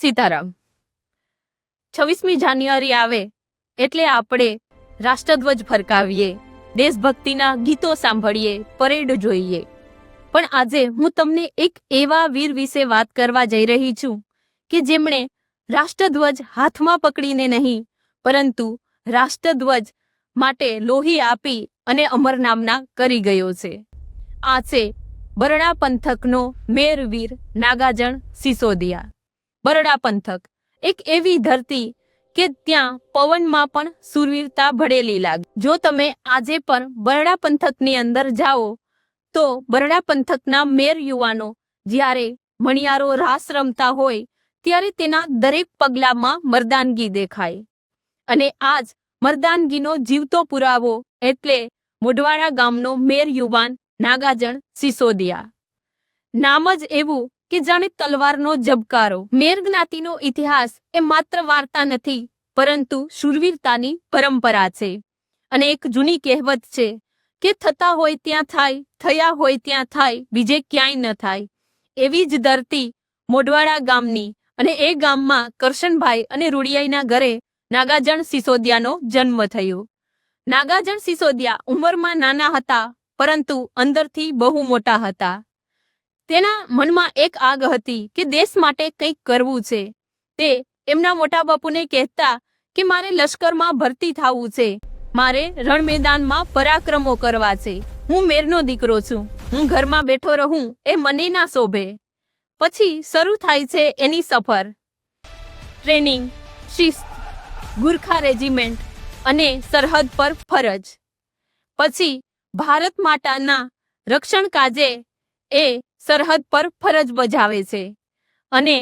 સીતારામ. છવ્વીસમી જાન્યુઆરી આવે એટલે આપણે રાષ્ટ્રધ્વજ ફરકાવીએ, દેશભક્તિના ગીતો સાંભળીએ, પરેડ જોઈએ. પણ આજે હું તમને એક એવા વીર વિશે વાત કરવા જઈ રહી છું કે જેમણે રાષ્ટ્રધ્વજ હાથમાં પકડીને નહીં, પરંતુ રાષ્ટ્રધ્વજ માટે લોહી આપી અને અમર નામના કરી ગયો છે. આ છે બરડા પંથકનો મેરવીર નાગાજણ સિસોદિયા. બરડા પંથક. એક એવી ધરતી કે ત્યાં પવનમાં પણ સુરવીરતા ભળેલી લાગે. જો તમે આજે પણ બરડા પંથકની અંદર જાઓ, તો બરડા પંથકના મેર યુવાનો જ્યારે મણિયારો રાસ રમતા હોય, ત્યારે તેના દરેક પગલામાં મર્દાનગી દેખાય. અને આજ મર્દાનગીનો જીવતો પુરાવો એટલે મોઢવાડા ગામનો મેર યુવાન નાગાજણ સિસોદિયા. નામ જ એવું કે જાણે તલવારનો જબકારો. મેર જ્ઞાતિનો ઇતિહાસ એ માત્ર વાર્તા નથી, પરંતુ શૂરવીરતાની પરંપરા છે. અને એક જૂની કહેવત છે કે થતા હોય ત્યાં થાય, થયા હોય ત્યાં થાય, બીજે ક્યાંય ન થાય. એવી જ ધરતી મોઢવાડા ગામની અને એ ગામમાં કરશનભાઈ અને રૂડિયાઈના ઘરે નાગાજણ સિસોદિયાનો જન્મ થયો. નાગાજણ સિસોદિયા ઉંમરમાં નાના હતા, પરંતુ અંદરથી બહુ મોટા હતા. તેના મનમાં એક આગ હતી કે દેશ માટે કંઈક કરવું છે. તે એમના મોટા બાપુને કહેતા કે મારે લશ્કરમાં ભરતી થવું છે. મારે રણ મેદાનમાં પરાક્રમો કરવા છે. હું મેરનો દીકરો છું. હું ઘરમાં બેઠો રહું એ મને ના શોભે. પછી શરૂ થાય છે એની સફર. ટ્રેનિંગ, શિસ્ત, ગુરખા રેજિમેન્ટ અને સરહદ પર ફરજ. પછી ભારત માતાના રક્ષણ કાજે એ સરહદ પર ફરજ બજાવે છે. અને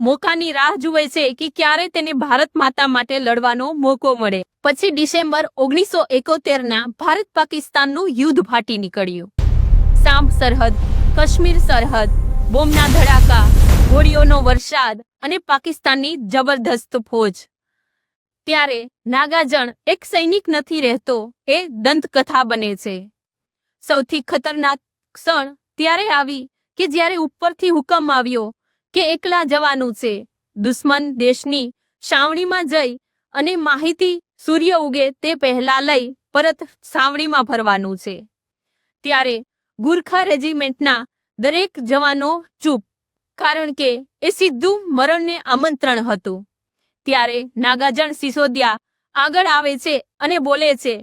મોકાની રાહ જુએ છે કે ક્યારે તેને ભારત માતા માટે લડવાનો મોકો મળે. પછી ડિસેમ્બર ઓગણીસો એકોતેર ના ભારત પાકિસ્તાનનું યુદ્ધ ફાટી નીકળ્યું. સાંભ સરહદ, કાશ્મીર સરહદ બોમ્બના ધડાકા, ગોળીઓનો વરસાદ અને પાકિસ્તાનની જબરદસ્ત ફોજ. ત્યારે નાગાજણ એક સૈનિક નથી રહેતો એ દંતકથા બને છે. સૌથી ખતરનાક ક્ષણ ત્યારે આવી કે જ્યારે ઉપરથી હુકમ આવ્યો કે એકલા જવાનું છે, દુશ્મન દેશની સાવણીમાં જઈ અને માહિતી સૂર્ય ઉગે તે પહેલા લઈ પરત સાવણીમાં ફરવાનું છે. ત્યારે ગુરખા રેજિમેન્ટના દરેક જવાનો ચૂપ, કારણ કે એ સીધું મરણને આમંત્રણ હતું. ત્યારે નાગાજણ સિસોદિયા આગળ આવે છે અને બોલે છે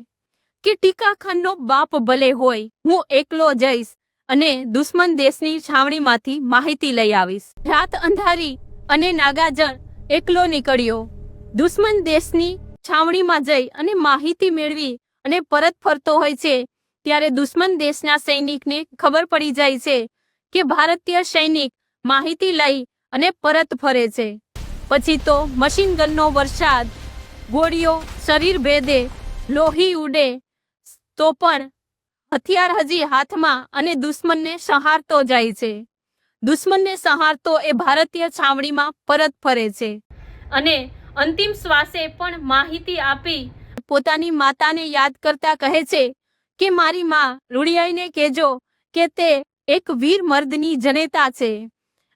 કે ટીકા ખાનનો બાપ ભલે હોય, હું એકલો જઈશ અને દુશ્મન દેશની છાવણીમાંથી માહિતી લઈ આવીશ. રાત અંધારી અને નાગાજણ એકલો નીકળ્યો. દુશ્મન દેશની છાવણીમાં જઈ અને માહિતી મેળવી અને પરત ફરતો હોય છે, ત્યારે દુશ્મન દેશના સૈનિકને ખબર પડી જાય છે કે ભારતીય સૈનિક માહિતી લઈ અને પરત ફરે છે. પછી તો મશીન ગનનો વરસાદ, ગોળીઓ, શરીર ભેદે, લોહી ઉડે, તો પણ હથિયાર હજી હાથમાં અને દુશ્મનને સહારતો જાય છે. દુશ્મનને સહારતો એ ભારતીય છાવણીમાં પરત ફરે છે. અને અંતિમ શ્વાસે પણ માહિતી આપી પોતાની માતાને યાદ કરતા કહે છે કે, મારી માં, રૂડિયાઈને કહેજો કે તે એક વીર મર્દની જનેતા છે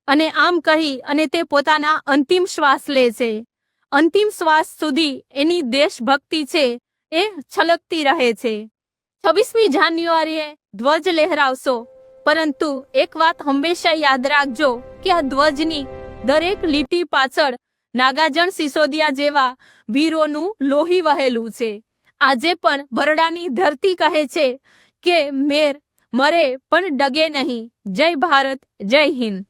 અને આમ કહી અને તે પોતાના અંતિમ શ્વાસ લે છે. અંતિમ શ્વાસ સુધી એની દેશભક્તિ છે એ છલકતી રહે છે. છવ્વીસમી જાન્યુઆરીએ ધ્વજ લહેરાવશો. પરંતુ એક વાત હંમેશા યાદ રાખજો કે આ ધ્વજની દરેક લીટી પાછળ નાગાજન સિસોદિયા જેવા વીરોનું લોહી વહેલું છે. આજે પણ બરડાની ધરતી કહે છે કે, મેર, મરે, પણ ડગે નહીં. જય ભારત, જય હિન્દ.